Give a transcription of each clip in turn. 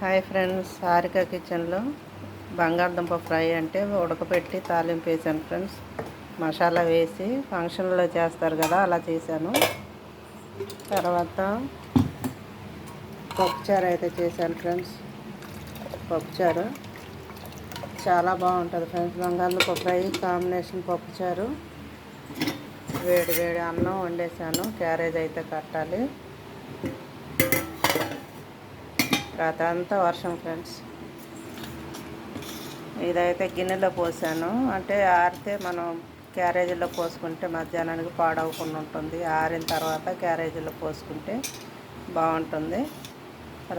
Hi friends Harika కిచెన్లో బంగాళదుంప fry అంటే ఉడకపెట్టి తాలింపు వేసాను ఫ్రెండ్స్. మసాలా వేసి ఫంక్షన్లో చేస్తారు కదా అలా చేశాను. తర్వాత పప్పుచారు అయితే చేశాను ఫ్రెండ్స్. పప్పుచారు చాలా బాగుంటుంది ఫ్రెండ్స్ బంగాళదుంప ఫ్రై కాంబినేషన్ పప్పుచారు. వేడి వేడి అన్నం వండేసాను క్యారేజ్ అయితే కట్టాలి. రాత్రంతా వర్షం ఫ్రెండ్స్. ఇదైతే గిన్నెలో పోసాను. అంటే ఆరితే మనం క్యారేజీలో పోసుకుంటే మధ్యాహ్నానికి పాడవకుండా ఉంటుంది. ఆరిన తర్వాత క్యారేజీలో పోసుకుంటే బాగుంటుంది.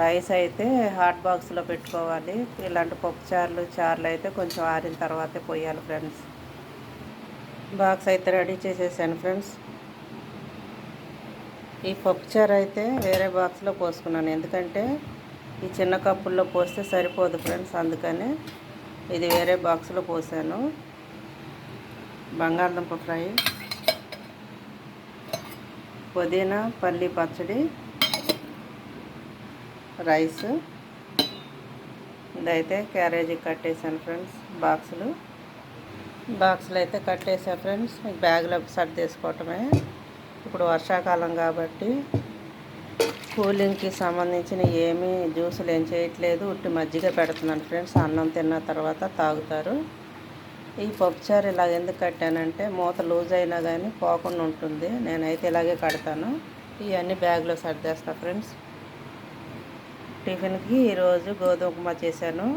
రైస్ అయితే హాట్ బాక్స్లో పెట్టుకోవాలి. ఇలాంటి పప్పు చారులు చారులు అయితే కొంచెం ఆరిన తర్వాతే పోయాలి ఫ్రెండ్స్. బాక్స్ అయితే రెడీ చేసేసాను ఫ్రెండ్స్. ఈ పప్పుచారు అయితే వేరే బాక్స్లో పోసుకున్నాను. ఎందుకంటే ఈ చిన్న కప్పుల్లో పోస్తే సరిపోదు ఫ్రెండ్స్ అందుకని ఇది వేరే బాక్స్లో పోసాను. బంగాళదుంప ఫ్రై పుదీనా పల్లి పచ్చడి రైస్. ఇదైతే క్యారేజీ కట్టేసాను ఫ్రెండ్స్ బాక్సులు. బాక్సులు అయితే కట్టేసా ఫ్రెండ్స్ బ్యాగ్లో సర్దేసుకోవటమే. ఇప్పుడు వర్షాకాలం కాబట్టి కూలింగ్కి సంబంధించిన ఏమీ జ్యూసులు ఏం చేయట్లేదు. ఉట్టి మజ్జిగ పెడుతున్నాను ఫ్రెండ్స్. అన్నం తిన్న తర్వాత తాగుతారు. ఈ పప్పుచారు ఇలాగ ఎందుకు కట్టానంటే మూత లూజ్ అయినా కానీ పోకుండా ఉంటుంది. నేనైతే ఇలాగే కడతాను. ఇవన్నీ బ్యాగ్లో సర్దేస్తా ఫ్రెండ్స్. టిఫిన్కి ఈరోజు గోధుమ చేశాను.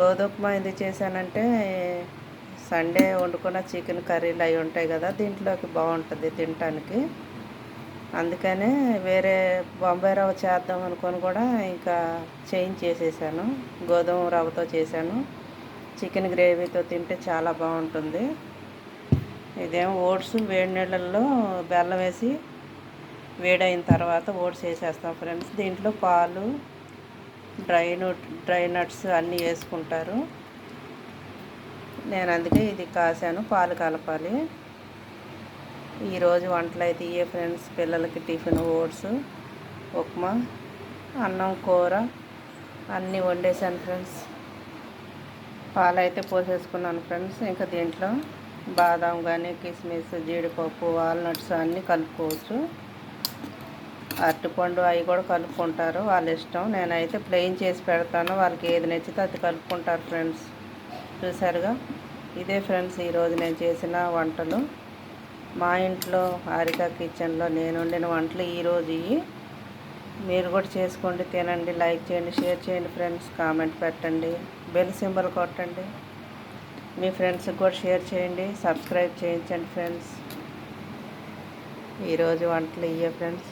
గోధుమ ఎందుకు చేశానంటే సండే వండుకున్న చికెన్ కర్రీలు అవి ఉంటాయి కదా దీంట్లోకి బాగుంటుంది తినటానికి. అందుకనే వేరే బొంబాయి రవ్వ చేద్దాం అనుకొని కూడా ఇంకా చేంజ్ చేసేసాను. గోధుమ రవ్వతో చేశాను. చికెన్ గ్రేవీతో తింటే చాలా బాగుంటుంది. ఇదేమో ఓట్స్ వేడి నీళ్ళల్లో బెల్లం వేసి వేడైన తర్వాత ఓట్స్ వేసేస్తాం ఫ్రెండ్స్. దీంట్లో పాలు డ్రై నట్ డ్రై నట్స్ అన్నీ వేసుకుంటారు. నేను అందుకే ఇది కాసాను. పాలు కలపాలి. ఈరోజు వంటలు అయితే ఇయే ఫ్రెండ్స్ పిల్లలకి టిఫిన్ ఓట్స్ ఉప్మా అన్నం కూర అన్నీ వండేసాను ఫ్రెండ్స్. పాలు అయితే పోసేసుకున్నాను ఫ్రెండ్స్. ఇంకా దీంట్లో బాదాం కానీ కిస్మిస్ జీడిపప్పు వాల్నట్స్ అన్నీ కలుపుకోవచ్చు. అరటిపండు అవి కూడా కలుపుకుంటారు వాళ్ళ ఇష్టం. నేనైతే ప్లెయిన్ చేసి పెడతాను. వాళ్ళకి ఏది నచ్చితే అది కలుపుకుంటారు ఫ్రెండ్స్. చూసారుగా ఇదే ఫ్రెండ్స్ ఈరోజు నేను చేసిన వంటలు. మా ఇంట్లో హారిక కిచెన్లో నేను వండిన వంటలు ఈరోజు ఇవి. మీరు కూడా చేసుకోండి తినండి లైక్ చేయండి షేర్ చేయండి ఫ్రెండ్స్ కామెంట్ పెట్టండి బెల్ సింబల్ కొట్టండి. మీ ఫ్రెండ్స్కి కూడా షేర్ చేయండి సబ్స్క్రైబ్ చేయించండి ఫ్రెండ్స్. ఈరోజు వంటలు ఇయ్యే ఫ్రెండ్స్.